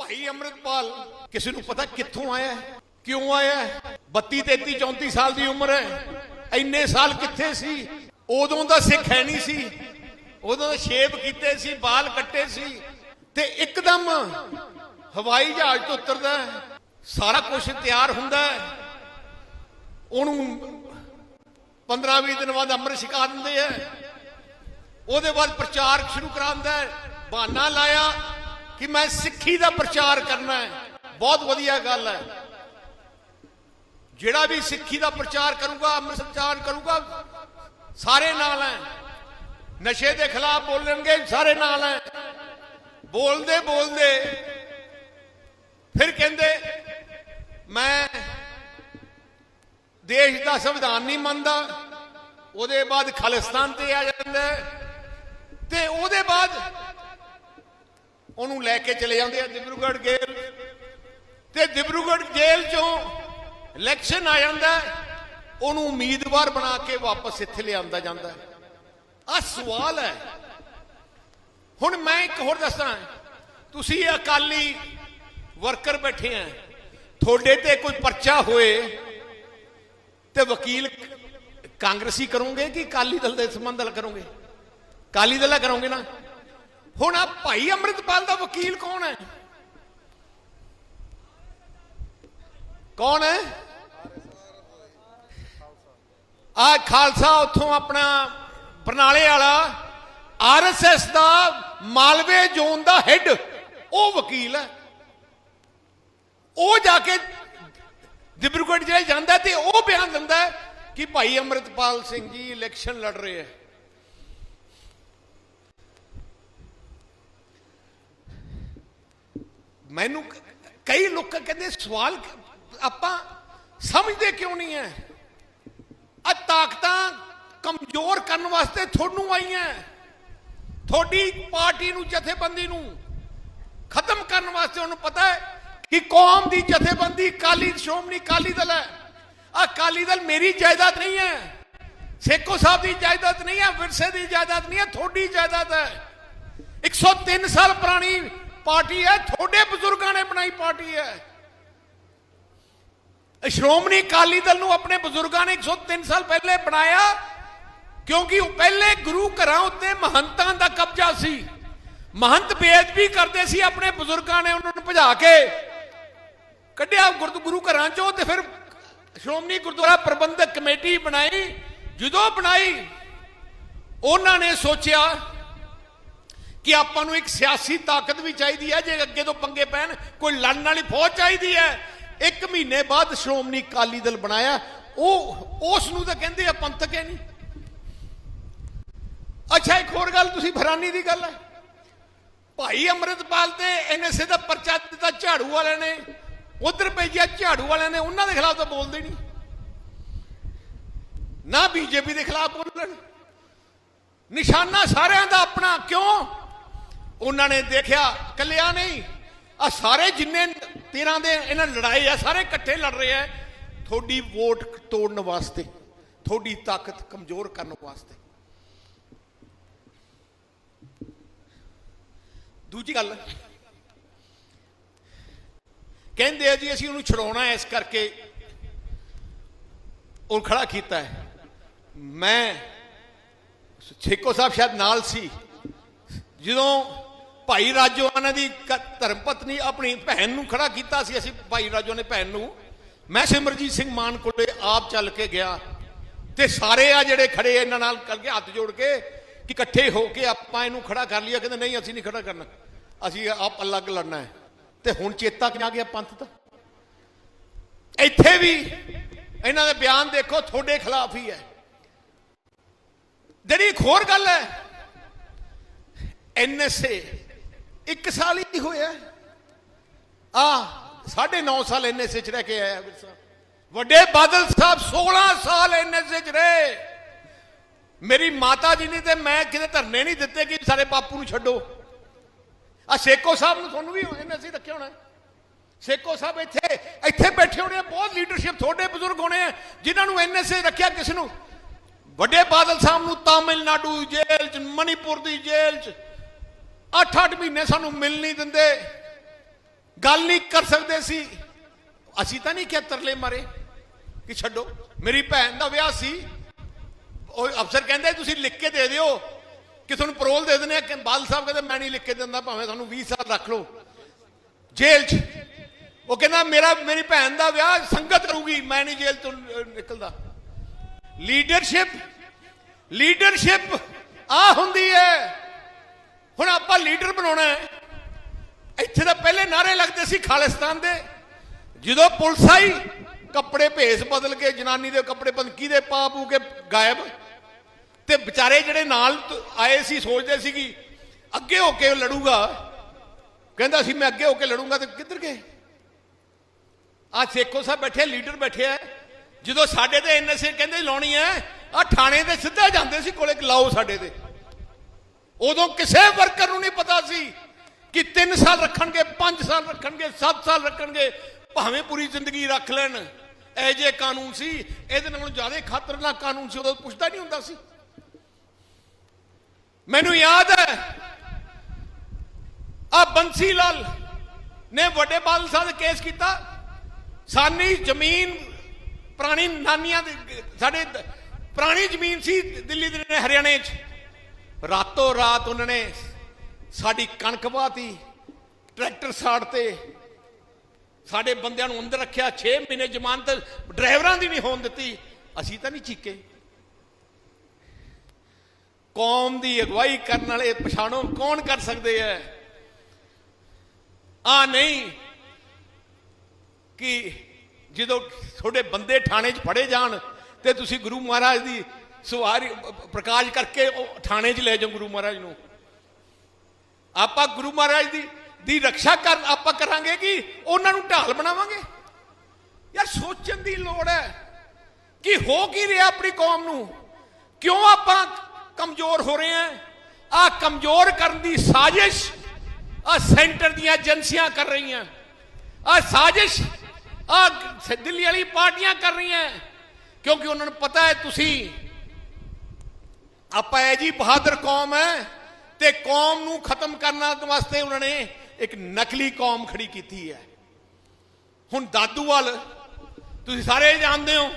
ਭਾਈ ਅੰਮ੍ਰਿਤਪਾਲ, ਕਿਸੇ ਨੂੰ ਪਤਾ ਕਿੱਥੋਂ ਆਇਆ ਕਿਉਂ ਆਇਆ ਹੈ? 32 33 34 ਸਾਲ ਦੀ ਉਮਰ ਹੈ। ਇੰਨੇ ਸਾਲ ਕਿੱਥੇ ਸੀ? ਉਦੋਂ ਦਾ ਸਿੱਖ ਹੈ ਨਹੀਂ ਸੀ। ਉਦੋਂ ਸ਼ੇਪ ਕੀਤੇ ਸੀ ਵਾਲ ਕੱਟੇ ਸੀ ਤੇ ਇੱਕਦਮ ਹਵਾਈ ਜਹਾਜ਼ ਤੋਂ ਉਤਰਦਾ ਸਾਰਾ ਕੁਝ ਤਿਆਰ ਹੁੰਦਾ ਹੈ। ਉਹਨੂੰ 15 20 ਦਿਨ ਬਾਅਦ ਅੰਮ੍ਰਿਤ ਛਕਾ ਦਿੰਦੇ ਆ ਉਹਦੇ ਬਾਅਦ ਪ੍ਰਚਾਰ ਸ਼ੁਰੂ ਕਰਾਉਂਦਾ ਹੈ। ਬਹਾਨਾ ਲਾਇਆ। ਕਿ ਮੈਂ ਸਿੱਖੀ ਦਾ ਪ੍ਰਚਾਰ ਕਰਨਾ ਹੈ। ਬਹੁਤ ਵਧੀਆ ਗੱਲ ਹੈ। ਜਿਹੜਾ ਵੀ ਸਿੱਖੀ ਦਾ ਪ੍ਰਚਾਰ ਕਰੂਗਾ, ਅੰਮ੍ਰਿਤ ਪ੍ਰਚਾਰ ਕਰੂਗਾ, ਸਾਰੇ ਨਾਲ ਹੈ। ਨਸ਼ੇ ਦੇ ਖਿਲਾਫ ਬੋਲਣਗੇ, ਸਾਰੇ ਨਾਲ ਹੈ। ਬੋਲਦੇ ਬੋਲਦੇ। ਫਿਰ ਕਹਿੰਦੇ, ਮੈਂ ਦੇਸ਼ ਦਾ ਸੰਵਿਧਾਨ ਨਹੀਂ ਮੰਨਦਾ। ਉਹਦੇ ਬਾਅਦ ਖਾਲਿਸਤਾਨ ਤੇ ਆ ਜਾਂਦਾ ਤੇ ਉਹਦੇ ਬਾਅਦ ਉਹਨੂੰ ਲੈ ਕੇ ਚਲੇ ਜਾਂਦੇ ਆ ਦਿਬਰੂਗੜ੍ਹ ਜੇਲ੍ਹ। ਤੇ ਦਿਬਰੂਗੜ੍ਹ ਜੇਲ੍ਹ ਚੋਂ ਇਲੈਕਸ਼ਨ ਆ ਜਾਂਦਾ ਉਹਨੂੰ ਉਮੀਦਵਾਰ ਬਣਾ ਕੇ ਵਾਪਸ ਇੱਥੇ ਲਿਆਂਦਾ ਜਾਂਦਾ ਆ ਸਵਾਲ ਹੈ। ਹੁਣ ਮੈਂ ਇੱਕ ਹੋਰ ਦੱਸਣਾ ਤੁਸੀਂ ਅਕਾਲੀ ਵਰਕਰ ਬੈਠੇ ਆ। ਤੁਹਾਡੇ ਤੇ ਕੋਈ ਪਰਚਾ ਹੋਏ ਤੇ ਵਕੀਲ ਕਾਂਗਰਸੀ ਕਰੋਗੇ ਕਿ ਅਕਾਲੀ ਦਲ ਦੇ ਸੰਬੰਧ ਨਾਲ ਕਰੋਗੇ? ਅਕਾਲੀ ਦਲ ਨਾਲ ਕਰੋਗੇ ਨਾ। ਹੁਣ ਆ ਭਾਈ ਅੰਮ੍ਰਿਤਪਾਲ ਦਾ ਵਕੀਲ ਕੌਣ ਹੈ? ਕੌਣ ਹੈ? ਆ ਖਾਲਸਾ ਉੱਥੋਂ ਆਪਣਾ ਬਰਨਾਲੇ ਵਾਲਾ ਆਰਐਸਐਸ ਦਾ ਮਾਲਵੇ ਜ਼ੋਨ ਦਾ ਹੈੱਡ ਉਹ ਵਕੀਲ ਹੈ। ਉਹ ਜਾ ਕੇ ਦਿਬਰੂਗੜ੍ਹ ਜਿਹੜਾ ਜਾਂਦਾ ਤੇ ਉਹ ਬਿਆਨ ਦਿੰਦਾ ਕਿ ਭਾਈ ਅੰਮ੍ਰਿਤਪਾਲ ਸਿੰਘ ਜੀ ਇਲੈਕਸ਼ਨ ਲੜ ਰਹੇ ਹੈ। ਮੈਨੂੰ ਕਈ ਲੋਕ ਕਹਿੰਦੇ ਸਵਾਲ ਆਪਾਂ ਸਮਝਦੇ ਕਿਉਂ ਨਹੀਂ ਹੈ ਆ ਤਾਕਤਾਂ ਕਮਜ਼ੋਰ ਕਰਨ ਵਾਸਤੇ ਤੁਹਾਨੂੰ ਆਈਆਂ। ਤੁਹਾਡੀ ਪਾਰਟੀ ਨੂੰ, ਜਥੇਬੰਦੀ ਨੂੰ ਖਤਮ ਕਰਨ ਵਾਸਤੇ ਉਹਨੂੰ ਪਤਾ ਹੈ ਕਿ ਕੌਮ ਦੀ ਜਥੇਬੰਦੀ ਕਾਲੀ ਸ਼੍ਰੋਮਣੀ ਕਾਲੀ ਦਲ ਹੈ। ਆ ਕਾਲੀ ਦਲ ਮੇਰੀ ਜਾਇਦਾਦ ਨਹੀਂ ਹੈ। ਸੇਖੋ ਸਾਹਿਬ ਦੀ ਜਾਇਦਾਦ ਨਹੀਂ ਹੈ, ਵਿਰਸੇ ਦੀ ਜਾਇਦਾਦ ਨਹੀਂ ਹੈ, ਤੁਹਾਡੀ ਜਾਇਦਾਦ ਹੈ। 103 ਸਾਲ ਪੁਰਾਣੀ ਪਾਰਟੀ ਹੈ, ਤੁਹਾਡੇ ਬਜ਼ੁਰਗਾਂ ਨੇ ਬਣਾਈ ਪਾਰਟੀ ਹੈ। ਸ਼੍ਰੋਮਣੀ ਅਕਾਲੀ ਦਲ ਨੂੰ ਆਪਣੇ ਬਜ਼ੁਰਗਾਂ ਨੇ 103 ਸਾਲ ਪਹਿਲੇ ਬਣਾਇਆ, ਕਿਉਂਕਿ ਉਹ ਪਹਿਲੇ ਗੁਰੂ ਘਰਾਂ ਉੱਤੇ ਮਹੰਤਾਂ ਦਾ ਕਬਜ਼ਾ ਸੀ। ਮਹੰਤ ਬੇਅਦਬੀ ਕਰਦੇ ਸੀ, ਆਪਣੇ ਬਜ਼ੁਰਗਾਂ ਨੇ ਉਹਨਾਂ ਨੂੰ ਭਜਾ ਕੇ ਕੱਢਿਆ ਗੁਰਦ, ਗੁਰੂ ਘਰਾਂ ਚੋਂ ਤੇ ਫਿਰ ਸ਼੍ਰੋਮਣੀ ਗੁਰਦੁਆਰਾ ਪ੍ਰਬੰਧਕ ਕਮੇਟੀ ਬਣਾਈ। ਜਦੋਂ ਬਣਾਈ, ਉਹਨਾਂ ਨੇ ਸੋਚਿਆ ਕਿ ਆਪਾਂ ਨੂੰ ਇੱਕ ਸਿਆਸੀ ਤਾਕਤ ਵੀ ਚਾਹੀਦੀ ਹੈ, ਜੇ ਅੱਗੇ ਤੋਂ ਪੰਗੇ ਪੈਣ, ਕੋਈ ਲੜਨ ਵਾਲੀ ਫੌਜ ਚਾਹੀਦੀ ਹੈ। ਇੱਕ ਮਹੀਨੇ ਬਾਅਦ ਸ਼੍ਰੋਮਣੀ ਅਕਾਲੀ ਦਲ ਬਣਾਇਆ, ਉਹ, ਉਸ ਨੂੰ ਤਾਂ ਕਹਿੰਦੇ ਆ ਪੰਥਕ ਹੈ ਨਹੀਂ ਅੱਛਾ, ਇੱਕ ਹੋਰ ਗੱਲ, ਤੁਸੀਂ ਫਰਾਨੀ ਦੀ ਗੱਲ ਹੈ। ਭਾਈ ਅੰਮ੍ਰਿਤਪਾਲ ਤੇ ਐਨਐਸਏ ਦਾ ਪਰਚਾ ਦਿੱਤਾ ਝਾੜੂ ਵਾਲਿਆਂ ਨੇ। ਉਧਰ ਭੇਜਿਆ ਝਾੜੂ ਵਾਲਿਆਂ ਨੇ, ਉਹਨਾਂ ਦੇ ਖਿਲਾਫ ਤਾਂ ਬੋਲਦੇ ਨਹੀਂ ਨਾ ਬੀਜੇਪੀ ਦੇ ਖਿਲਾਫ ਬੋਲਣ। ਨਿਸ਼ਾਨਾ ਸਾਰਿਆਂ ਦਾ ਆਪਣਾ, ਕਿਉਂ? ਉਹਨਾਂ ਨੇ ਦੇਖਿਆ, ਕੱਲਿਆ ਨਹੀਂ। ਆ ਸਾਰੇ ਜਿੰਨੇ 13 ਦੇ ਇਹਨਾਂ ਲੜਾਈ ਆ, ਸਾਰੇ ਇਕੱਠੇ ਲੜ ਰਹੇ ਆ। ਤੁਹਾਡੀ ਵੋਟ ਤੋੜਨ ਵਾਸਤੇ, ਤੁਹਾਡੀ ਤਾਕਤ ਕਮਜ਼ੋਰ ਕਰਨ ਵਾਸਤੇ। ਦੂਜੀ ਗੱਲ, ਕਹਿੰਦੇ ਆ ਜੀ, ਅਸੀਂ ਉਹਨੂੰ ਛਡਾਉਣਾ ਹੈ, ਇਸ ਕਰਕੇ ਉਹ ਖੜਾ ਕੀਤਾ ਹੈ। ਮੈਂ ਛੇਕੋ ਸਾਹਿਬ ਸ਼ਾਇਦ ਨਾਲ ਸੀ। ਜਦੋਂ ਭਾਈ ਰਾਜੋ ਦੀ ਕ- ਧਰਮ ਪਤਨੀ ਆਪਣੀ ਭੈਣ ਨੂੰ ਖੜਾ ਕੀਤਾ ਸੀ, ਅਸੀਂ ਭਾਈ ਰਾਜੋ ਨੇ ਭੈਣ ਨੂੰ। ਮੈਂ ਸਿਮਰਜੀਤ ਸਿੰਘ ਮਾਨ ਕੋਲੇ ਆਪ ਚੱਲ ਕੇ ਗਿਆ ਤੇ ਸਾਰੇ ਆ ਜਿਹੜੇ ਖੜੇ ਇਹਨਾਂ ਨਾਲ ਕਰਕੇ ਹੱਥ ਜੋੜ ਕੇ ਕਿ ਇਕੱਠੇ ਹੋ ਕੇ ਆਪਾਂ ਇਹਨੂੰ ਖੜਾ ਕਰ ਲਿਆ ਕਹਿੰਦੇ, ਨਹੀਂ, ਅਸੀਂ ਨਹੀਂ ਖੜਾ ਕਰਨਾ। ਅਸੀਂ ਆਪ ਅਲੱਗ ਲੜਨਾ ਹੈ। ਤੇ ਹੁਣ ਚੇਤਾ ਕਿਆ ਗਿਆ ਪੰਥ ਦਾ? ਇੱਥੇ ਵੀ ਇਹਨਾਂ ਦੇ ਬਿਆਨ ਦੇਖੋ, ਤੁਹਾਡੇ ਖਿਲਾਫ ਹੀ ਹੈ। ਜਿਹੜੀ ਇੱਕ ਹੋਰ ਗੱਲ ਹੈ ਐਨਐਸਏ ਇੱਕ ਸਾਲ ਹੀ ਹੋਇਆ। ਆ ਸਾਢੇ 9 ਸਾਲ ਐਨਐਸਏ ਚ ਰਹਿ ਕੇ ਆਇਆ ਵੀਰ ਸਾਹਿਬ ਵੱਡੇ ਬਾਦਲ ਸਾਹਿਬ 16 ਸਾਲ ਐਨਐਸਏ ਚ ਰਹੇ ਮੇਰੀ ਮਾਤਾ ਜੀ ਨੇ ਤੇ ਮੈਂ ਕਿਤੇ ਧਰਨੇ ਨਹੀਂ ਦਿੱਤੇ ਕਿ ਸਾਡੇ ਬਾਪੂ ਨੂੰ ਛੱਡੋ। ਆ ਸੇਕੋ ਸਾਹਿਬ ਨੂੰ ਤੁਹਾਨੂੰ ਵੀ ਐਨਐਸਏ ਰੱਖਿਆ ਹੋਣਾ। ਸੇਕੋ ਸਾਹਿਬ ਇੱਥੇ ਇੱਥੇ ਬੈਠੇ ਹੋਣੇ ਆ, ਬਹੁਤ ਲੀਡਰਸ਼ਿਪ ਤੁਹਾਡੇ ਬਜ਼ੁਰਗ ਹੋਣੇ ਆ ਜਿਨ੍ਹਾਂ ਨੂੰ ਐਨਐਸਏ ਰੱਖਿਆ ਕਿਸ ਨੂੰ। ਵੱਡੇ ਬਾਦਲ ਸਾਹਿਬ ਨੂੰ ਤਾਮਿਲਨਾਡੂ ਜੇਲ੍ਹ ਚ ਮਨੀਪੁਰ ਦੀ ਜੇਲ੍ਹ ਚ 8-8 ਮਹੀਨੇ ਸਾਨੂੰ ਮਿਲ ਨਹੀਂ ਦਿੰਦੇ। ਗੱਲ ਨਹੀਂ ਕਰ ਸਕਦੇ ਸੀ। ਅਸੀਂ ਤਾਂ ਨਹੀਂ ਕਿਹਾ ਤਰਲੇ ਮਾਰੇ ਕਿ ਛੱਡੋ। ਮੇਰੀ ਭੈਣ ਦਾ ਵਿਆਹ ਸੀ। ਉਹ ਅਫਸਰ ਕਹਿੰਦੇ, ਤੁਸੀਂ ਲਿਖ ਕੇ ਦੇ ਦਿਓ। ਕਿ ਤੁਹਾਨੂੰ ਪਰੋਲ ਦੇ ਦਿੰਦੇ ਆ ਕਿ ਬਾਲ ਸਾਹਿਬ ਕਹਿੰਦੇ, ਮੈਂ ਨਹੀਂ ਲਿਖ ਕੇ ਦਿੰਦਾ, ਭਾਵੇਂ ਤੁਹਾਨੂੰ 20 ਸਾਲ ਰੱਖ ਲਓ। ਜੇਲ੍ਹ 'ਚ। ਉਹ ਕਹਿੰਦਾ, ਮੇਰਾ, ਮੇਰੀ ਭੈਣ ਦਾ ਵਿਆਹ ਸੰਗਤ ਕਰੂਗੀ। ਮੈਂ ਨਹੀਂ ਜੇਲ੍ਹ ਤੋਂ ਨਿਕਲਦਾ। ਲੀਡਰਸ਼ਿਪ ਲੀਡਰਸ਼ਿਪ ਆ ਹੁੰਦੀ ਹੈ। ਹੁਣ ਆਪਾਂ ਲੀਡਰ ਬਣਾਉਣਾ ਹੈ। ਇੱਥੇ ਤਾਂ ਪਹਿਲੇ ਨਾਰੇ ਲੱਗਦੇ ਸੀ ਖਾਲਿਸਤਾਨ ਦੇ। ਜਦੋਂ ਪੁਲਿਸ ਆਈ, ਕੱਪੜੇ ਭੇਸ ਬਦਲ ਕੇ, ਜਨਾਨੀ ਦੇ ਕੱਪੜੇ ਬੰਦ ਕਿਹਦੇ ਪਾ ਪੂ ਕੇ ਗਾਇਬ। ਤੇ ਵਿਚਾਰੇ ਜਿਹੜੇ ਨਾਲ ਆਏ ਸੀ, ਸੋਚਦੇ ਸੀ ਕਿ ਅੱਗੇ ਹੋ ਕੇ ਲੜੂਗਾ। ਕਹਿੰਦਾ ਸੀ, ਮੈਂ ਅੱਗੇ ਹੋ ਕੇ ਲੜੂੰਗਾ ਤੇ ਕਿੱਧਰ ਗਏ? ਆ ਸੇਖੋ ਸਾਹਿਬ ਬੈਠੇ, ਲੀਡਰ ਬੈਠੇ ਆ। ਜਦੋਂ ਸਾਡੇ ਤੇ ਐਨਐਸਏ ਕਹਿੰਦੇ ਲਾਉਣੀ ਹੈ ਆ ਥਾਣੇ ਦੇ ਸਿੱਧਾ ਜਾਂਦੇ ਸੀ ਕੋਲੇ, ਲਾਓ ਸਾਡੇ ਤੇ। ਉਦੋਂ ਕਿਸੇ ਵਰਕਰ ਨੂੰ ਨਹੀਂ ਪਤਾ ਸੀ ਕਿ 3 ਸਾਲ ਰੱਖਣਗੇ 5 ਸਾਲ ਰੱਖਣਗੇ 7 ਸਾਲ ਰੱਖਣਗੇ, ਭਾਵੇਂ ਪੂਰੀ ਜ਼ਿੰਦਗੀ ਰੱਖ ਲੈਣ। ਇਹ ਜੇ ਕਾਨੂੰਨ ਸੀ, ਇਹਦੇ ਨਾਲੋਂ ਜ਼ਿਆਦਾ ਖਤਰਨਾਕ ਕਾਨੂੰਨ ਸੀ, ਉਦੋਂ ਪੁੱਛਦਾ ਨਹੀਂ ਹੁੰਦਾ ਸੀ। ਮੈਨੂੰ ਯਾਦ ਹੈ ਆ ਬੰਸੀ ਲਾਲ ਨੇ ਵੱਡੇ ਬਾਦਲ ਸਾਹਿਬ ਕੇਸ ਕੀਤਾ। ਸਾਨੀ ਜ਼ਮੀਨ ਪੁਰਾਣੀ ਨਾਨੀਆਂ ਦੇ, ਸਾਡੇ ਪੁਰਾਣੀ ਜ਼ਮੀਨ ਸੀ ਦਿੱਲੀ ਦੇ, ਹਰਿਆਣੇ 'ਚ। ਰਾਤੋਂ ਰਾਤ ਉਹਨਾਂ ਨੇ ਸਾਡੀ ਕਣਕ ਵਾਤੀ ਟਰੈਕਟਰ ਸਾੜ ਤੇ। ਸਾਡੇ ਬੰਦਿਆਂ ਨੂੰ ਅੰਦਰ ਰੱਖਿਆ 6 ਮਹੀਨੇ ਜ਼ਮਾਨਤ ਡਰਾਈਵਰਾਂ ਦੀ ਨਹੀਂ ਹੋਣ ਦਿੱਤੀ। ਅਸੀਂ ਤਾਂ ਨਹੀਂ ਚੀਕੇ। ਕੌਮ ਦੀ ਅਗਵਾਈ ਕਰਨ ਵਾਲੇ ਪਛਾਣੋ ਕੌਣ ਕਰ ਸਕਦੇ ਐ ਆ ਨਹੀਂ ਕਿ ਜਦੋਂ ਤੁਹਾਡੇ ਬੰਦੇ ਥਾਣੇ 'ਚ ਫੜੇ ਜਾਣ ਤੇ ਤੁਸੀਂ ਗੁਰੂ ਮਹਾਰਾਜ ਦੀ ਸਵਾਰੀ ਪ੍ਰਕਾਸ਼ ਕਰਕੇ ਉਹ ਥਾਣੇ 'ਚ ਲੈ ਜਾਓ ਗੁਰੂ ਮਹਾਰਾਜ ਨੂੰ। ਆਪਾਂ ਗੁਰੂ ਮਹਾਰਾਜ ਦੀ ਦੀ ਰੱਖਿਆ ਕਰ, ਆਪਾਂ ਕਰਾਂਗੇ ਕਿ? ਉਹਨਾਂ ਨੂੰ ਢਾਲ ਬਣਾਵਾਂਗੇ? ਯਾਰ ਸੋਚਣ ਦੀ ਲੋੜ ਹੈ ਕਿ ਹੋ ਕੀ ਰਿਹਾ ਆਪਣੀ ਕੌਮ ਨੂੰ? ਕਿਉਂ ਆਪਾਂ ਕਮਜ਼ੋਰ ਹੋ ਰਹੇ ਹਾਂ? ਆ ਕਮਜ਼ੋਰ ਕਰਨ ਦੀ ਸਾਜ਼ਿਸ਼ ਆ ਸੈਂਟਰ ਦੀਆਂ ਏਜੰਸੀਆਂ ਕਰ ਰਹੀਆਂ। ਆ ਸਾਜ਼ਿਸ਼ ਆ ਦਿੱਲੀ ਵਾਲੀ ਪਾਰਟੀਆਂ ਕਰ ਰਹੀਆਂ। ਕਿਉਂਕਿ ਉਹਨਾਂ ਨੂੰ ਪਤਾ ਹੈ ਤੁਸੀਂ ਆਪਾਂ ਇਹ ਜੀ ਬਹਾਦਰ ਕੌਮ ਹੈ ਤੇ ਕੌਮ ਨੂੰ ਖਤਮ ਕਰਨ ਵਾਸਤੇ ਉਹਨਾਂ ਨੇ ਇੱਕ ਨਕਲੀ ਕੌਮ ਖੜੀ ਕੀਤੀ ਹੈ। ਹੁਣ ਦਾਦੂਵਾਲ, ਤੁਸੀਂ ਸਾਰੇ ਜਾਣਦੇ ਹੋ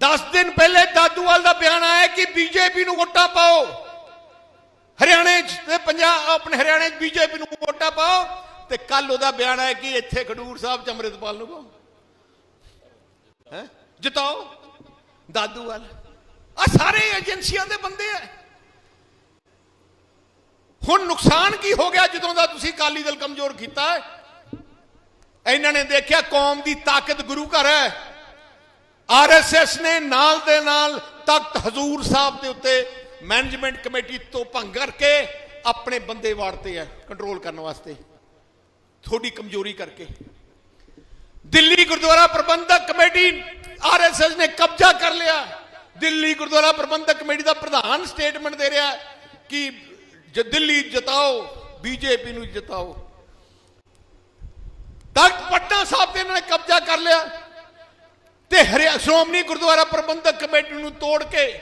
10 ਦਿਨ ਪਹਿਲੇ ਦਾਦੂਵਾਲ ਦਾ ਬਿਆਨ ਆਇਆ ਕਿ ਬੀਜੇਪੀ ਨੂੰ ਵੋਟਾਂ ਪਾਓ। ਹਰਿਆਣੇ 'ਚ ਤੇ ਪੰਜਾਬ, ਆਪਣੇ ਹਰਿਆਣੇ 'ਚ ਬੀਜੇਪੀ ਨੂੰ ਵੋਟਾਂ ਪਾਓ ਤੇ ਕੱਲ ਉਹਦਾ ਬਿਆਨ ਆਇਆ ਕਿ ਇੱਥੇ ਖਡੂਰ ਸਾਹਿਬ ਚ ਅੰਮ੍ਰਿਤਪਾਲ ਨੂੰ ਪਾਓ। ਹੈ? ਜਿਤਾਓ। ਦਾਦੂਵਾਲ। ਆ ਸਾਰੇ ਏਜੰਸੀਆਂ ਦੇ ਬੰਦੇ ਆ ਹੁਣ ਨੁਕਸਾਨ ਕੀ ਹੋ ਗਿਆ ਜਦੋਂ ਦਾ ਤੁਸੀਂ ਅਕਾਲੀ ਦਲ ਕਮਜ਼ੋਰ ਕੀਤਾ ਇਹਨਾਂ ਨੇ ਦੇਖਿਆ ਕੌਮ ਦੀ ਤਾਕਤ ਗੁਰੂ ਘਰ ਹੈ ਆਰਐਸਐਸ ਨੇ ਨਾਲ ਦੇ ਨਾਲ ਤਖਤ ਹਜ਼ੂਰ ਸਾਹਿਬ ਦੇ ਉੱਤੇ ਮੈਨੇਜਮੈਂਟ ਕਮੇਟੀ ਤੋਂ ਭੰਗ ਕਰਕੇ ਆਪਣੇ ਬੰਦੇ ਵਾੜਤੇ ਆ ਕੰਟਰੋਲ ਕਰਨ ਵਾਸਤੇ ਥੋੜੀ ਕਮਜ਼ੋਰੀ ਕਰਕੇ। ਦਿੱਲੀ ਗੁਰਦੁਆਰਾ ਪ੍ਰਬੰਧਕ ਕਮੇਟੀ ਆਰਐਸਐਸ ਨੇ ਕਬਜ਼ਾ ਕਰ ਲਿਆ। ਦਿੱਲੀ ਗੁਰਦੁਆਰਾ ਪ੍ਰਬੰਧਕ ਕਮੇਟੀ ਦਾ ਪ੍ਰਧਾਨ ਸਟੇਟਮੈਂਟ ਦੇ ਰਿਹਾ ਕਿ ਜ ਦਿੱਲੀ ਜਿਤਾਓ, ਬੀਜੇਪੀ ਨੂੰ ਜਿਤਾਓ। ਤਖਤ ਪਟਨਾ ਸਾਹਿਬ ਤੇ ਇਹਨਾਂ ਨੇ ਕਬਜ਼ਾ ਕਰ ਲਿਆ ਤੇ ਹਰਿਆ ਸ਼੍ਰੋਮਣੀ ਗੁਰਦੁਆਰਾ ਪ੍ਰਬੰਧਕ ਕਮੇਟੀ ਨੂੰ ਤੋੜ ਕੇ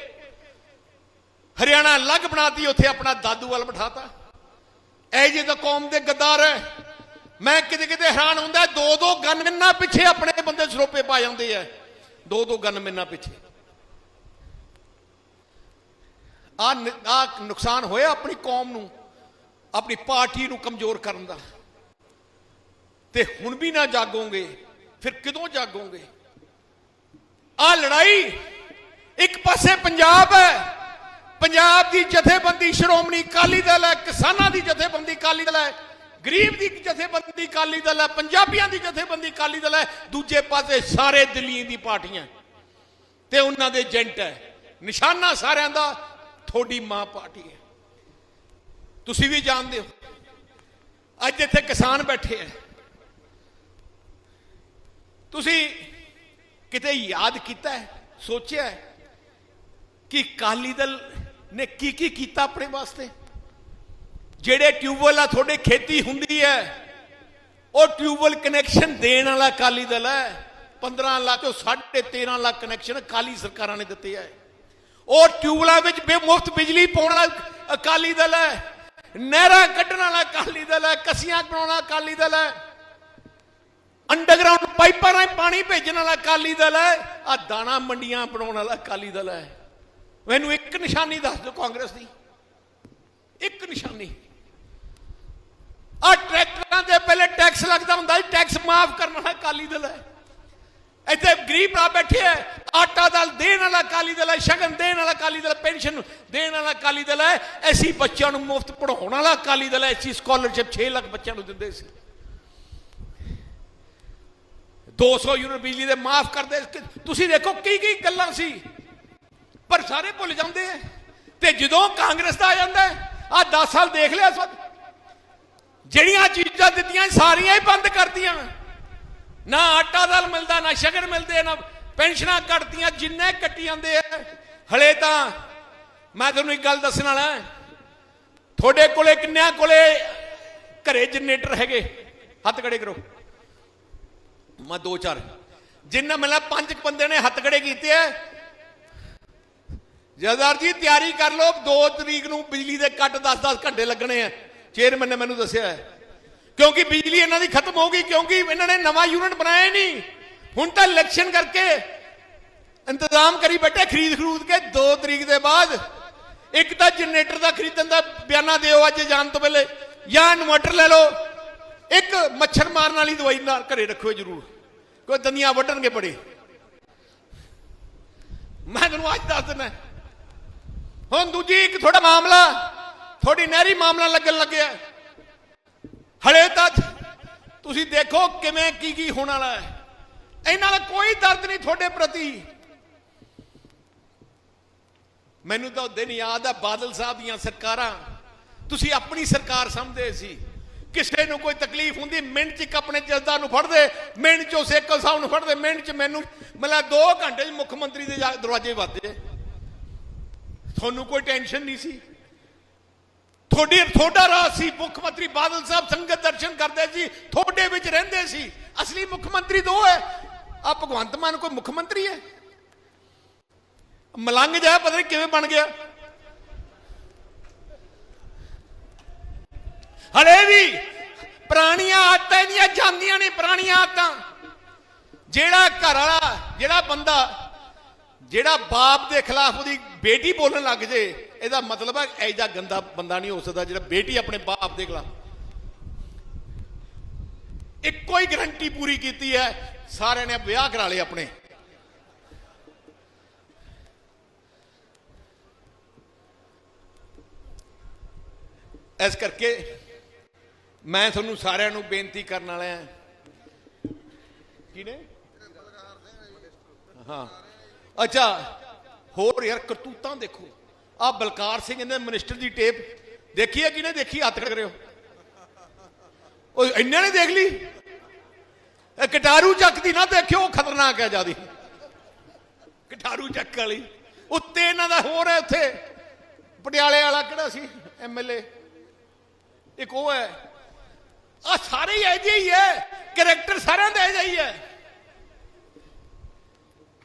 ਹਰਿਆਣਾ ਅਲੱਗ ਬਣਾਤੀ, ਉੱਥੇ ਆਪਣਾ ਦਾਦੂ ਵੱਲ ਬਿਠਾਤਾ। ਐ ਜੇ ਤਾਂ ਕੌਮ ਦੇ ਗੱਦਾਰ ਹੈ। ਮੈਂ ਕਿਤੇ ਕਿਤੇ ਹੈਰਾਨ ਹੁੰਦਾ ਦੋ ਦੋ ਗਨਮੈਨਾਂ ਪਿੱਛੇ ਆਪਣੇ ਬੰਦੇ ਸਰੋਪੇ ਪਾ ਜਾਂਦੇ ਆ। ਦੋ ਦੋ ਗਨਮੈਨਾਂ ਪਿੱਛੇ। ਆ ਆ ਨੁਕਸਾਨ ਹੋਇਆ ਆਪਣੀ ਕੌਮ ਨੂੰ, ਆਪਣੀ ਪਾਰਟੀ ਨੂੰ ਕਮਜ਼ੋਰ ਕਰਨ ਦਾ। ਤੇ ਹੁਣ ਵੀ ਨਾ ਜਾਗੋਗੇ, ਫਿਰ ਕਦੋਂ ਜਾਗੋਗੇ? ਆ ਲੜਾਈ ਇੱਕ ਪਾਸੇ ਪੰਜਾਬ ਹੈ, ਪੰਜਾਬ ਦੀ ਜਥੇਬੰਦੀ ਸ਼੍ਰੋਮਣੀ ਅਕਾਲੀ ਦਲ ਹੈ, ਕਿਸਾਨਾਂ ਦੀ ਜਥੇਬੰਦੀ ਅਕਾਲੀ ਦਲ ਹੈ, ਗਰੀਬ ਦੀ ਜਥੇਬੰਦੀ ਅਕਾਲੀ ਦਲ ਹੈ, ਪੰਜਾਬੀਆਂ ਦੀ ਜਥੇਬੰਦੀ ਅਕਾਲੀ ਦਲ ਹੈ, ਦੂਜੇ ਪਾਸੇ ਸਾਰੇ ਦਿੱਲੀ ਦੀ ਪਾਰਟੀਆਂ। ਤੇ ਉਹਨਾਂ ਦੇ ਏਜੰਟ ਹੈ। ਨਿਸ਼ਾਨਾ ਸਾਰਿਆਂ ਦਾ ਤੁਹਾਡੀ ਮਾਂ ਪਾਰਟੀ ਹੈ। ਤੁਸੀਂ ਵੀ ਜਾਣਦੇ ਹੋ। ਅੱਜ ਇੱਥੇ ਕਿਸਾਨ ਬੈਠੇ ਹੈ ਤੁਸੀਂ ਕਿਤੇ ਯਾਦ ਕੀਤਾ ਹੈ, ਸੋਚਿਆ ਹੈ ਕਿ ਕਾਲੀ ਦਲ ਨੇ ਕੀ ਕੀ ਕੀਤਾ ਆਪਣੇ ਵਾਸਤੇ? ਜਿਹੜੇ ਟਿਊਬਵੈਲ ਆ, ਤੁਹਾਡੇ ਖੇਤੀ ਹੁੰਦੀ ਹੈ, ਉਹ ਟਿਊਬਵੈਲ ਕਨੈਕਸ਼ਨ ਦੇਣ ਵਾਲਾ ਅਕਾਲੀ ਦਲ ਹੈ। 15 ਲੱਖ ਤੋਂ 13.5 ਲੱਖ ਕਨੈਕਸ਼ਨ ਅਕਾਲੀ ਸਰਕਾਰਾਂ ਨੇ ਦਿੱਤੇ ਹੈ ਉਹ ਟਿਊਬਵੈਲਾਂ ਵਿੱਚ ਬੇਮੁਫਤ ਬਿਜਲੀ ਪਾਉਣ ਵਾਲਾ ਅਕਾਲੀ ਦਲ ਹੈ। ਨਹਿਰਾਂ ਕੱਢਣ ਵਾਲਾ ਅਕਾਲੀ ਦਲ ਹੈ, ਕਸੀਆਂ ਬਣਾਉਣਾ ਅਕਾਲੀ ਦਲ ਹੈ। ਅੰਡਰਗਰਾਉਂਡ ਪਾਈਪਾਂ ਰਾਹੀਂ ਪਾਣੀ ਭੇਜਣ ਵਾਲਾ ਅਕਾਲੀ ਦਲ ਹੈ ਆ ਦਾਣਾ ਮੰਡੀਆਂ ਬਣਾਉਣ ਵਾਲਾ ਅਕਾਲੀ ਦਲ ਹੈ। ਮੈਨੂੰ ਇੱਕ ਨਿਸ਼ਾਨੀ ਦੱਸ ਦਿਓ ਕਾਂਗਰਸ ਦੀ। ਇੱਕ ਨਿਸ਼ਾਨੀ। ਆ ਟਰੈਕਟਰਾਂ ਦੇ ਪਹਿਲੇ ਟੈਕਸ ਲੱਗਦਾ ਹੁੰਦਾ ਸੀ, ਟੈਕਸ ਮਾਫ ਕਰਨ ਵਾਲਾ ਅਕਾਲੀ ਦਲ ਹੈ। ਇੱਥੇ ਗਰੀਬ ਭਰਾ ਬੈਠੇ ਹੈ ਆਟਾ ਦਲ ਦੇਣ ਵਾਲਾ ਅਕਾਲੀ ਦਲ ਹੈ ਸ਼ਗਨ ਦੇਣ ਵਾਲਾ ਅਕਾਲੀ ਦਲ ਪੈਨਸ਼ਨ ਦੇਣ ਵਾਲਾ ਅਕਾਲੀ ਦਲ ਹੈ ਐਸੀ ਬੱਚਿਆਂ ਨੂੰ ਮੁਫਤ ਪੜਾਉਣ ਵਾਲਾ ਅਕਾਲੀ ਦਲ ਹੈ ਐਸੀ ਸਕਾਲਰਸ਼ਿਪ 6 ਲੱਖ ਬੱਚਿਆਂ ਨੂੰ ਦਿੰਦੇ ਸੀ। 200 ਯੂਨਿਟ ਬਿਜਲੀ ਦੇ ਮਾਫ ਕਰਦੇ ਤੁਸੀਂ ਦੇਖੋ ਕੀ ਕੀ ਗੱਲਾਂ ਸੀ। ਪਰ ਸਾਰੇ ਭੁੱਲ ਜਾਂਦੇ ਆ ਤੇ ਜਦੋਂ ਕਾਂਗਰਸ ਦਾ ਆ ਜਾਂਦਾ ਆ 10 ਸਾਲ ਦੇਖ ਲਿਆ ਸਭ। ਜਿਹੜੀਆਂ ਚੀਜ਼ਾਂ ਦਿੱਤੀਆਂ ਸਾਰੀਆਂ ਹੀ ਬੰਦ ਕਰਤੀਆਂ। ਨਾ ਆਟਾ ਦਾਲ ਮਿਲਦਾ, ਨਾ ਸ਼ਗਨ ਮਿਲਦੇ, ਨਾ ਪੈਨਸ਼ਨਾਂ ਕੱਟਦੀਆਂ, ਜਿੰਨੇ ਕੱਟੀ ਜਾਂਦੇ ਆ। ਹਲੇ ਤਾਂ ਮੈਂ ਤੁਹਾਨੂੰ ਇੱਕ ਗੱਲ ਦੱਸਣ ਵਾਲਾ ਤੁਹਾਡੇ ਕੋਲੇ ਕਿੰਨਿਆਂ ਕੋਲੇ ਘਰੇ ਜਨਰੇਟਰ ਹੈਗੇ? ਹੱਥ ਖੜੇ ਕਰੋ। ਮੈਂ ਦੋ ਚਾਰ। ਜਿੰਨਾ ਮਿਲਾ ਪੰਜ ਬੰਦੇ ਨੇ ਹੱਥ ਖੜੇ ਕੀਤੇ ਐ ਜਦਾਰ ਜੀ, ਤਿਆਰੀ ਕਰ ਲਓ। 2 ਤਰੀਕ ਨੂੰ ਬਿਜਲੀ ਦੇ ਕੱਟ 10-10 ਘੰਟੇ ਲੱਗਣੇ ਆ। ਚੇਅਰਮੈਨ ਨੇ ਮੈਨੂੰ ਦੱਸਿਆ ਹੈ। ਕਿਉਂਕਿ ਬਿਜਲੀ ਇਹਨਾਂ ਦੀ ਖਤਮ ਹੋ ਗਈ, ਕਿਉਂਕਿ ਇਹਨਾਂ ਨੇ ਨਵਾਂ ਯੂਨਿਟ ਬਣਾਇਆ ਹੀ ਨਹੀਂ। ਹੁਣ ਤਾਂ ਇਲੈਕਸ਼ਨ ਕਰਕੇ ਇੰਤਜ਼ਾਮ ਕਰੀ ਬੈਠੇ ਖਰੀਦ ਖਰੂਦ ਕੇ 2 ਤਰੀਕ ਦੇ ਬਾਅਦ। ਇੱਕ ਤਾਂ ਜਨਰੇਟਰ ਦਾ ਖਰੀਦਣ ਦਾ ਬਿਆਨਾ ਦਿਓ ਅੱਜ ਜਾਣ ਤੋਂ ਪਹਿਲੇ, ਜਾਂ ਇਨਵਰਟਰ ਲੈ ਲਓ। ਇੱਕ ਮੱਛਰ ਮਾਰਨ ਵਾਲੀ ਦਵਾਈ ਨਾਲ ਘਰੇ ਰੱਖੋ ਜ਼ਰੂਰ। ਕੋਈ ਦੰਦੀਆਂ ਵੱਢਣਗੇ ਬੜੇ ਮੈਂ ਤੁਹਾਨੂੰ ਅੱਜ ਦੱਸ ਦਿੰਦਾ। ਹੁਣ ਦੂਜੀ ਇੱਕ ਥੋੜਾ ਮਾਮਲਾ ਥੋੜੀ ਨਹਿਰੀ ਮਾਮਲਾ ਲੱਗਣ ਲੱਗਿਆ। ਹਲੇ ਤੱਕ ਤੁਸੀਂ ਦੇਖੋ ਕਿਵੇਂ ਕੀ ਕੀ ਹੋਣ ਵਾਲਾ ਹੈ। ਇਹਨਾਂ ਦਾ ਕੋਈ ਦਰਦ ਨਹੀਂ ਤੁਹਾਡੇ ਪ੍ਰਤੀ। ਮੈਨੂੰ ਤਾਂ ਉਹ ਦਿਨ ਯਾਦ ਆ ਬਾਦਲ ਸਾਹਿਬ ਦੀਆਂ ਸਰਕਾਰਾਂ। ਤੁਸੀਂ ਆਪਣੀ ਸਰਕਾਰ ਸਮਝਦੇ ਸੀ। ਕਿਸੇ ਨੂੰ ਕੋਈ ਤਕਲੀਫ ਹੁੰਦੀ, ਮਿੰਟ ਚ ਇੱਕ ਆਪਣੇ ਜਜ਼ਦਾ ਨੂੰ ਫੜਦੇ, ਮਿੰਟ 'ਚੋਂ ਸੇਕਲ ਸਾਹਿਬ ਨੂੰ ਫੜਦੇ, ਮਿੰਟ ਚ ਮੈਨੂੰ, ਮਤਲਬ 2 ਘੰਟੇ ਚ ਮੁੱਖ ਮੰਤਰੀ ਦੇ ਦਰਵਾਜ਼ੇ ਵੱਜਦੇ। ਤੁਹਾਨੂੰ ਕੋਈ ਟੈਨਸ਼ਨ ਨਹੀਂ ਸੀ? ਤੁਹਾਡੀ ਤੁਹਾਡਾ ਰਾਜ ਸੀ। ਮੁੱਖ ਮੰਤਰੀ ਬਾਦਲ ਸਾਹਿਬ ਸੰਗਤ ਦਰਸ਼ਨ ਕਰਦੇ ਸੀ, ਤੁਹਾਡੇ ਵਿੱਚ ਰਹਿੰਦੇ ਸੀ। ਅਸਲੀ ਮੁੱਖ ਮੰਤਰੀ ਦੋ ਹੈ। ਆ ਭਗਵੰਤ ਮਾਨ ਕੋਈ ਮੁੱਖ ਮੰਤਰੀ ਹੈ? ਮਲੰਗ ਜਾ ਪਤਾ ਨਹੀਂ ਕਿਵੇਂ ਬਣ ਗਿਆ। ਹਲੇ ਵੀ ਪੁਰਾਣੀਆਂ ਆਦਤਾਂ ਇਹਦੀਆਂ ਜਾਂਦੀਆਂ ਨੇ, ਪੁਰਾਣੀਆਂ ਆਦਤਾਂ। ਜਿਹੜਾ ਘਰ ਵਾਲਾ, ਜਿਹੜਾ ਬੰਦਾ, ਜਿਹੜਾ ਬਾਪ ਦੇ ਖਿਲਾਫ ਉਹਦੀ ਬੇਟੀ ਬੋਲਣ ਲੱਗ ਜੇ ਇਹਦਾ ਮਤਲਬ ਹੈ ਐਜਾ ਗੰਦਾ ਬੰਦਾ ਨਹੀਂ ਹੋ ਸਕਦਾ ਜਿਹੜਾ ਬੇਟੀ ਆਪਣੇ ਬਾਪ ਦੇ ਖਿਲਾਫ। ਇੱਕੋ ਹੀ ਗਰੰਟੀ ਪੂਰੀ ਕੀਤੀ ਹੈ, ਸਾਰਿਆਂ ਨੇ ਵਿਆਹ ਕਰਾ ਲਏ ਆਪਣੇ। ਇਸ ਕਰਕੇ ਮੈਂ ਤੁਹਾਨੂੰ ਸਾਰਿਆਂ ਨੂੰ ਬੇਨਤੀ ਕਰਨ ਵਾਲਾ ਹਾਂ। ਕਿਨੇ ਹਾਂ। ਅੱਛਾ, ਹੋਰ ਯਾਰ ਕਰਤੂਤਾਂ ਦੇਖੋ। ਆ ਬਲਕਾਰ ਸਿੰਘ ਇਹਨੇ ਮਿਨਿਸਟਰ ਦੀ ਟੇਪ ਦੇਖੀ ਹੈ ਕਿਨੇ ਦੇਖੀ? ਹੱਥ ਕਰਿਓ। ਉਹ ਇੰਨੇ ਨੇ ਦੇਖ ਲਈ? ਇਹ ਕਟਾਰੂ ਚੱਕ ਦੀ ਨਾ ਦੇਖਿਓ ਖਤਰਨਾਕ ਹੈ ਜਿਆਦੀ। ਕਟਾਰੂ ਚੱਕ ਵਾਲੀ। ਉੱਤੇ ਇਹਨਾਂ ਦਾ ਹੋਰ ਹੈ ਉੱਥੇ। ਪਟਿਆਲੇ ਵਾਲਾ ਕਿਹੜਾ ਸੀ? ਐਮਐਲਏ ਇੱਕ ਉਹ ਹੈ। ਆ ਸਾਰੇ ਹੀ ਐਜੇ ਹੀ ਹੈ। ਕੈਰੈਕਟਰ ਸਾਰਿਆਂ ਦਾ ਐਜਾ ਹੀ ਹੈ।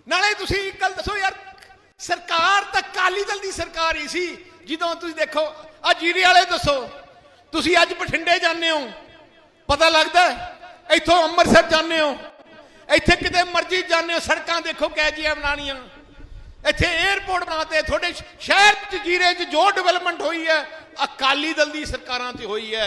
ਨਾਲੇ ਤੁਸੀਂ ਇੱਕ ਗੱਲ ਦੱਸੋ ਯਾਰ ਸਰਕਾਰ ਤਾਂ ਕਾਲੀ ਦਲ ਦੀ ਸਰਕਾਰ ਹੀ ਸੀ। ਜਦੋਂ ਤੁਸੀਂ ਦੇਖੋ ਆ ਜੀਰੇ ਵਾਲੇ ਦੱਸੋ, ਤੁਸੀਂ ਅੱਜ ਬਠਿੰਡੇ ਜਾਂਦੇ ਹੋ। ਪਤਾ ਲੱਗਦਾ ਇੱਥੋਂ ਅੰਮ੍ਰਿਤਸਰ ਜਾਂਦੇ ਹੋ। ਇੱਥੇ ਕਿਤੇ ਮਰਜ਼ੀ ਜਾਂਦੇ ਹੋ, ਸੜਕਾਂ ਦੇਖੋ ਕਹਿ ਜੀਆਂ ਬਣਾਣੀਆਂ ਇੱਥੇ 에어ਪੋਰਟ ਬਣਾਤੇ, ਤੁਹਾਡੇ ਸ਼ਹਿਰ ਚ ਜੀਰੇ ਚ ਜੋ ਡਿਵੈਲਪਮੈਂਟ ਹੋਈ ਹੈ, ਅਕਾਲੀ ਦਲ ਦੀ ਸਰਕਾਰਾਂ 'ਚ ਹੋਈ ਹੈ।